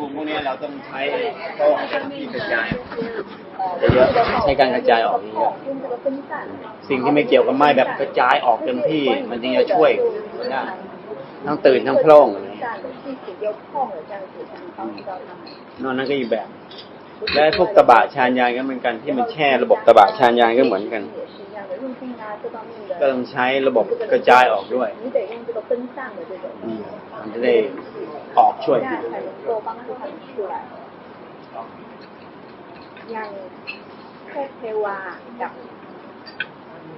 กลุ่พวกนี้เราต้องใช้กล้ที่กระจายเยอะใช้การกระจายออกสิ่งที่ไม่เกี่ยวกับไม้แบบกระจายออกเต็มที่ มันจึงจะช่วยนะทั้งตื่นทั้งพร่งนอนนั่นก็อีกแบบ และพวกตบะชานยานก็เหมือนกันที่มันแช่ระบบตบะชานยานก็เหมือนกันก็ต้องใช้ระบบกระจายออกด้วยมันจะได้ ออกช่วยอย่างตัวงทุกข์คืออะไอย่างเทพเทวากับ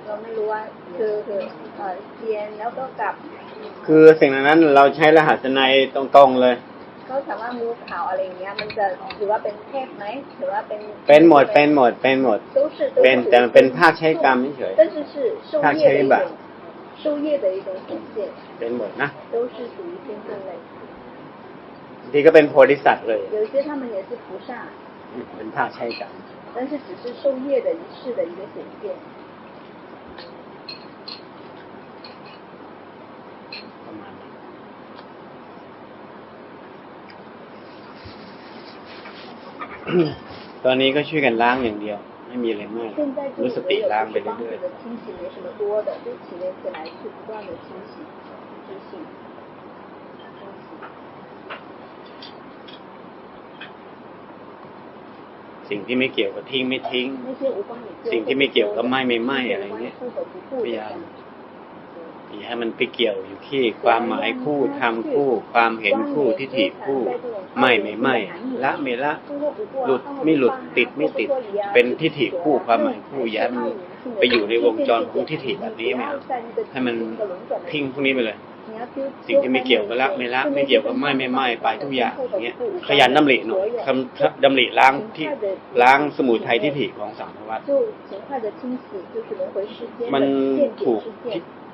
เราไม่รู้ว่าคือคือเทียนแล้วก็กับ คือสิ่งนั้นเราใช้รหัสในตรงๆเลยก็สามารถมูขาวอะไรเงี้ย มันจะถือว่าเป็นเทพไหมถือว่าเป็น เป็นหมดเป็นหมดเป็นหมดเป็นแต่เป็นภาคใช้กรรมเฉยภาคใช้แบบเป็นหมดนะ บางทีก็เป็นโพธิสัตว์เลย 有一些他们也是菩萨， เป็นภาคใช้กรรม 但是只是受业的一世的一个显现。 ประมาณนี้ตอนนี้ก็ช่วยกันล้างอย่างเดียว ไม่มีอะไรมาก 现在这 รู้ 里 ส 唯 ติ 有 ล้างไป 就是帮 เรื่อย 助 สิ่งที่ไม่เกี่ยวกับทิ้งไม่ทิ้ง สิ่งที่ไม่เกี่ยวกับไม่ไม่ไม่อะไรเงี้ยพยายามให้มันไปเกี่ยวอยู่ที่ความหมายคู่ทำคู่ ความเห็นคู่ทิฏฐิคู่ ไม่ไม่ไม่ละไม่ละ หลุดไม่หลุดติดไม่ติด เป็นทิฏฐิคู่ความหมายคู่อย่าให้มันไปอยู่ในวงจรของทิฏฐิแบบนี้ไหมครับให้มันทิ้งพวกนี้ไปเลย สิ่งที่ไม่เกี่ยวกับรัไม่ละไม่เกี่ยวกับไม่ไม่ไม่ไปทุกอย่างเงี้ยขยันดำริหน่อยคำดำริล้างที่ล้างสมุทัยที่ถีของสางขวัตมันถูก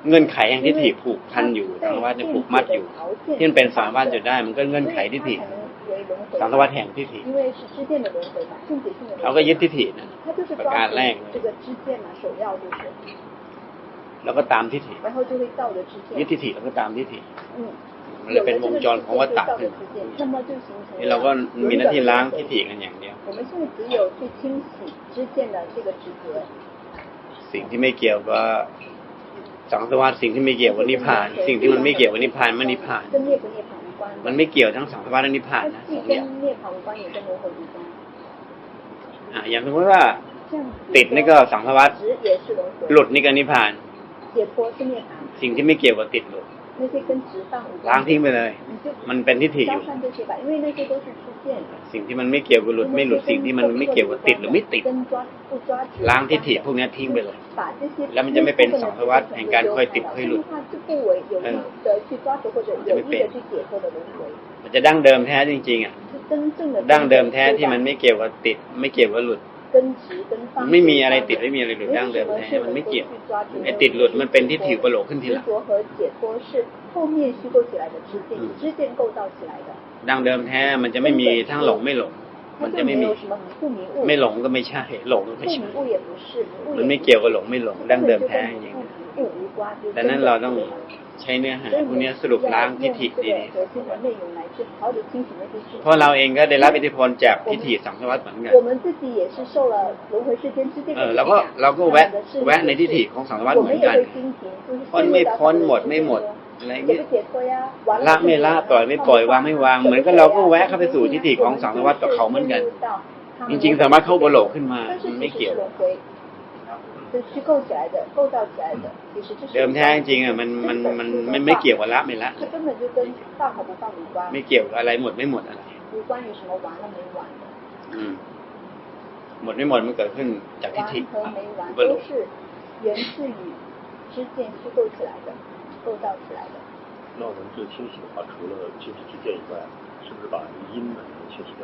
เงื่อนไขแห่งที่ถีผูกพันอยู่สังขวัตเนี่ยผูกมัดอยู่ที่มันเป็นสางวัตจนได้ มันก็เงื่อนไขที่ถีสังขวัตแห่งที่ถีเขาก็ยึดที่ถีนะประการแรก แล้วก็ตามทิฏฐิยึดทิฏฐิแล้วก็ตามทิฏฐิมันเลยเป็นวงจรของวัฏตะขึ้นนี่เราก็มีหน้าที่ล้างทิฏฐิกันอย่างเดียวสิ่งที่ไม่เกี่ยวก็สังสวาสสิ่งที่ไม่เกี่ยวกับนิพพาน สิ่งที่มันไม่เกี่ยวกับนิพพานมันนิพพาน มันไม่เกี่ยวทั้งสังสวัสและนิพพานนะสองอย่างอย่างสมมติว่า ติดนี่ก็สังสวาสหลุดนี่ก็นิพพาน 解脱是涅槃， สิ่งที่ไม่เกี่ยวกับติดหลุด 那些跟执放无 ล้าง 关 ทิ้งไปเลย 你就 มันเป็นทิฏฐิอ 消 ยู่ 散这些吧，因为那些都是知见。 สิ่งที่มันไม่เกี่ยวกับหลุดไม่หลุดสิ่งที่มันไม่เกี่ยวกับติดหรือไม่ติด 跟抓不抓执 ล้างทิฏฐิพวกนี้ทิ้งไปเลย 把这些 แล้วมันจะไม่เป็นสังสารวัฏแห่งการค่อยติดค่อยหลุด 这样的话就不为有意的去抓住或者有意的去解脱的轮回， มันจะดั้งเดิมแท้จริงๆอ่ะ 是真正的 ดั้งเดิมแท้ที่มันไม่เกี่ยวกับติด ไม่เกี่ยวกับหลุด 跟执跟放 มัน ไม่มีอะไรติดไม่มีอะไรหลุดดั้งเดิมนะมันไม่เกี่ยวไอติดหลุดมันเป็นที่ผิวกระโหลกขึ้นทีหลังดังเดิมแท้มันจะไม่มีทั้งหลงไม่หลง มันจะไม่มีไม่หลงก็ไม่ใช่ หลงก็ไม่ใช่มันไม่เกี่ยวกับหลงไม่หลงดังเดิมแท้อย่างนี้ แต่นั้นเราต้องใช้เนื้อหาพวกนี้สรุปล้างทิฏฐิดีเพราะเราเองก็ได้รับอิทธิพลจากทิฏฐิสังสวัตเหมือนกันเออเราก็เราก็แวะแวะในทิฏฐิของสังสวัตเหมือนกันพ้นไม่พ้นหมดไม่หมดอะไรเงี้ยละไม่ละปล่อยไม่ปล่อยวางไม่วางเหมือนกับเราก็แวะเข้าไปสู่ทิฏฐิของสังสวัตกับเขาเหมือนกัน จริง ๆ สามารถเข้าบโลกขึ้นมาไม่เกี่ยว 是轮回，是虚构起来的，构造起来的，其实这是 เดิมแท้จริงๆอ่ะมันมันมันมันไม่เกี่ยวกับละไม่ละ 这根本就跟放和不放无关， ไม่เกี่ยวกับอะไรหมดไม่หมดอะไร 无关于什么完了没完的， อืมหมดไม่หมดมันเกิดขึ้นจากทิฏฐิ 完和没完 บโล 都 ก 是源自于知见虚构起来的，构造起来的。那我们最清洗的话，除了清洗之见以外，是不是把阴呢也清洗掉？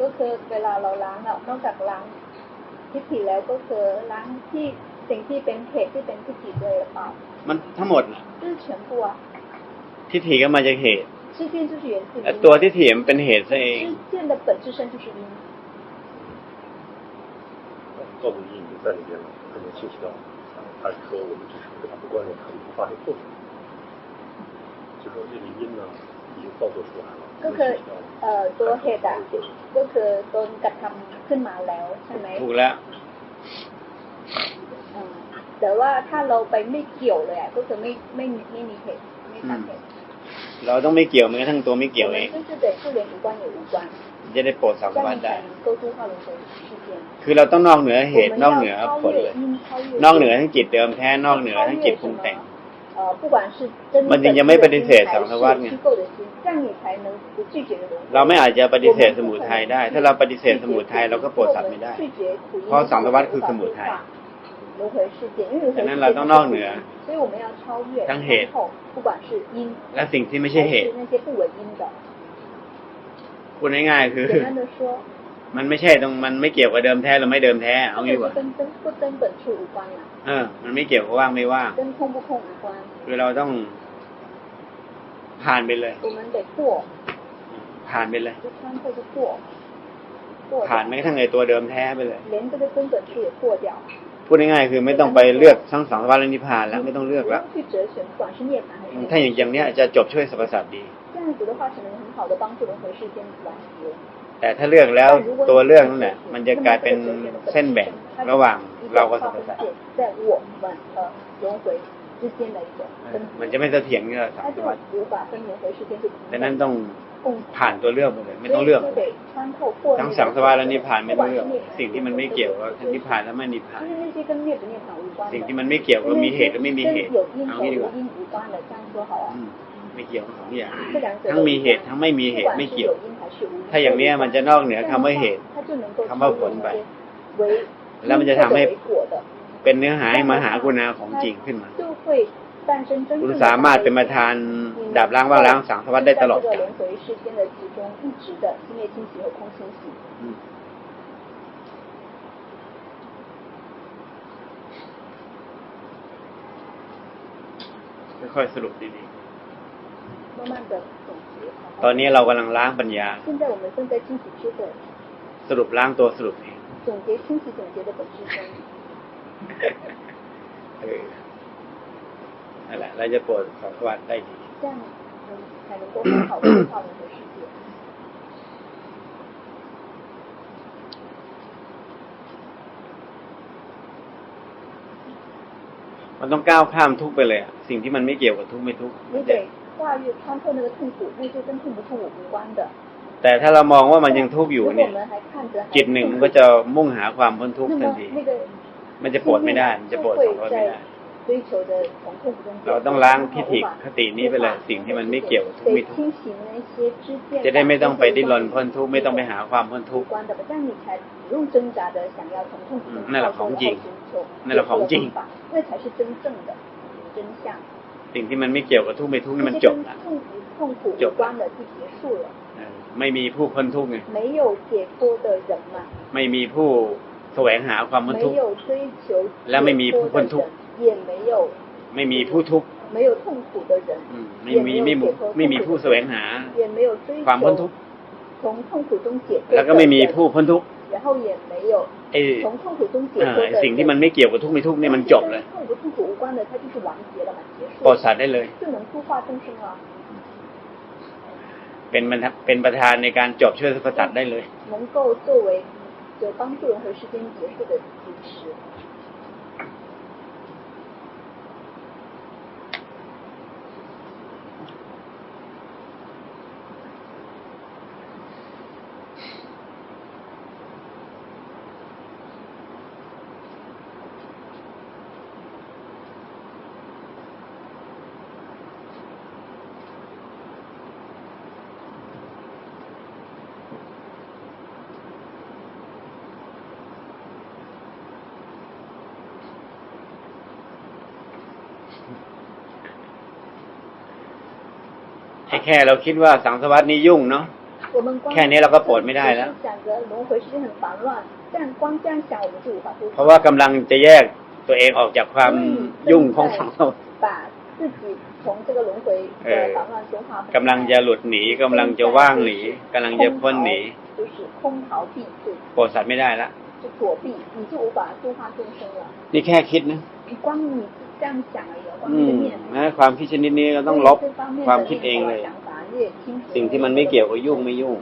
ก็คือเวลาเราล้างอะนอกจากล้าง ทิฏฐิแล้วก็คือล้างที่สิ่งที่เป็นเหตุที่เป็นทิฏฐิด้วยหรือเปล่า มันทั้งหมดน่ะ 这是全部啊， ทิฏฐิก็มาจากเหตุ 知见就是源自于 แต่ตัวทิฏฐิมันเป็นเหตุซะเอง 知见的本质身就是因，造作因已经在里边了，还没清洗掉，还是说我们只是对它不关联，它就不发生作用？就说这个因呢，已经造作出来了， ก็คือเอ่อตัวเหตุอะ ก็คือตนกระทำขึ้นมาแล้วใช่ไหมถูกแล้วแต่ว่าถ้าเราไปไม่เกี่ยวเลยอะก็คือไม่ไม่ไม่มีเหตุไม่ตามเหตุเราต้องไม่เกี่ยวแม้กระทั่งตัวไม่เกี่ยวเองก็จะได้โปรดสามวันได้ คือเราต้องนอกเหนือเหตุนอกเหนือผลเลย นอกเหนือทั้งจิตเดิมแท้นอกเหนือทั้งจิตปรุงแต่ง มันยังยังไม่ปฏิเสธสังสารวัฏไงเราไม่อาจจะปฏิเสธสมุทัยได้ ถ้าเราปฏิเสธสมุทัยเราก็โปรดสัตว์ไม่ได้ เพราะสังสารวัฏคือสมุทัยดันั้นเราต้องนอกเหนือทั้งเหตุ และสิ่งที่ไม่ใช่เหตุพูดง่ายๆคือ มันไม่ใช่ตรงมันไม่เกี่ยวกับเดิมแท้หรือไม่เดิมแท้เอางี้ว่า 就跟跟不跟本处无关了， เออ มันไม่เกี่ยวกับว่างไม่ว่าง 跟空不空无关， คือเราต้อง ผ่านไปเลย 我们得过， ผ่านไปเลย 就穿透就过，过 ผ่าน 掉 แม้กระทั่งไอตัวเดิมแท้ไปเลย 连这个根本处也过掉。 พูดง่ายๆคือไม่ต้องไปเลือกทั้งสังสารวัฏและนิพพานแล้วไม่ต้องเลือกแล้ว 不用去择选，不管是涅槃还是 ถ้าอย่างอย่างเนี้ยจะจบช่วยสรรพสัตว์ดี 这样子的话，才能很好的帮助轮回世间完结。 แต่ถ้าเลือกแล้วตัวเรื่องนั่นแหละมันจะกลายเป็นเส้นแบ่งระหว่างเรากับสัตว์มันจะไม่เสถียรเนี่ยครับดังนั้นต้องผ่านตัวเรื่องหมดเลยไม่ต้องเลือก ทั้งสังสวาและนิพพานไม่ต้องเลือก สิ่งที่มันไม่เกี่ยวก็นิพพานแล้วไม่นิพพาน สิ่งที่มันไม่เกี่ยวก็มีเหตุหรืไม่มีเหตุเอางี้ดีกว่า ไม่เกี่ยวของสองอย่างทั้งมีเหตุทั้งไม่มีเหตุไม่เกี่ยว ถ้าอย่างเนี้ยมันจะนอกเหนือคำว่าเหตุคำว่าผลไป แล้วมันจะทำให้เป็นเนื้อหาให้มหากุณาของจริงขึ้นมาคุณสามารถเป็นประธานดับล้างว่างล้างสังสวัสดได้ตลอดกาลค่อยๆสรุปดีๆ ตอนนี้เรากำลังล้างปัญญา สรุปล้างตัวสรุปเองนั่นแหละเราจะปรดสังขารได้ดีมันต้องก้าวข้ามทุกไปเลย สิ่งที่มันไม่เกี่ยวกับทุกไม่ทุกไม่เด็ก 越穿透那个痛苦，那就跟痛不痛苦无关的。 แต่ถ้าเรามองว่ามันยังทุกข์อยู่ 如果 เนี่ย 我们还看着还 จิตหนึ่งมันก็จะมุ่งหาความพ้นทุกข์ 那 ทัน 么 ที 那个 มันจะโปรดไม่ได้ มันจะโปรดสังสารวัฏไม่ได้ 追求的从痛苦中 เราต้องล้างทิฏฐิคตินี้ไปเลย สิ่งที่มันไม่เกี่ยวกับทุกข์ไม่ 得 ทุกข์ 清洗那些知见 จะได้ไม่ต้องไปดิ้นรนพ้นทุกข์ไม่ต้องไปหาความพ้นทุกข์ 无关的，这样你才不用挣扎的想要从痛苦中嗯那是跳脱红 镜然后寻求那是红镜解脱的方法那才是真正的真相。 สิ่งที่มันไม่เกี่ยวกับทุกข์ไม่ทุกข์นี่มัน 那 จ 些 บ 跟 ละ 痛苦痛苦 จ 无 บ 关的就结束了， เออไม่มีผู้พ้นทุกข์ไง 没有解脱的人嘛， ไม่มีผู้แสวงหาความพ้น 没 ทุกข์ 有追求 และไม่มี 解 ผู้ 脱 พ้ 的 นทุกข์ 人，也没有 ไม่มีผู้ทุกข์ 没有痛苦的人， อืมไม่มีไม่มีไม่มีผู้แสวงหา 也没有追 ความพ้นทุ 求 กข์ 从痛苦中解脱 แล้วก็ 的 ไม่มี 人， ผู้พ้นทุกข์ 然后也没有 ไอ้ 从痛苦中解 เอ่อ 脱 ไอ้ 的 สิ่งที่มัน 人。 ไม่เกี่ยวกับทุกข์ไม่ทุกข์นี่มันจบเลย 痛不痛苦无关的，它就是完结了嘛，结束 โปรด 了， สัตว์ได้เลย 就能度化众生了， เป็นบรรทัดเป็นประธานในการจบช่วยสรรพสัตว์ได้เลย 能够作为就帮助轮回世间结束的主持。 แค่เราคิดว่าสังสวัสดนี้ยุ่งเนาะแค่นี้เราก็ปลดไม่ได้แล้วเพราะว่ากำลังจะแยกตัวเองออกจากความยุ่งของสังสวัสดกำลังจะหลุดหนีกำลังจะว่างหนีกำลังจะพ้นหนีปปดสัตว์ไม่ได้แล้วนี่แค่คิดนะ อืมนะความคิดชนิดนี้ก็ต้องลบความคิดเองเลย สิ่งที่มันไม่เกี่ยวกัยุ่งไม่ยุ่ง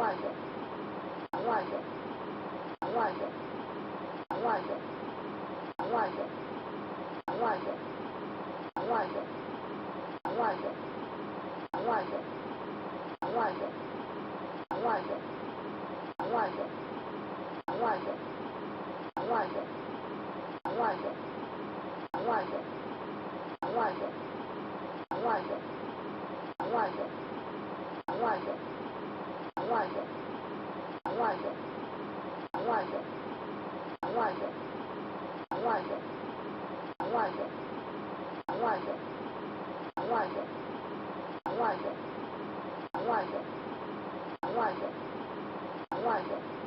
万岁！万岁！万岁！万岁！外有墙外有墙外有墙外有墙外有墙外有墙外有墙外有墙外有墙外有墙外有墙外有墙外有墙外有墙外有墙外有墙外有外有墙外有墙外有墙外有墙外有墙外有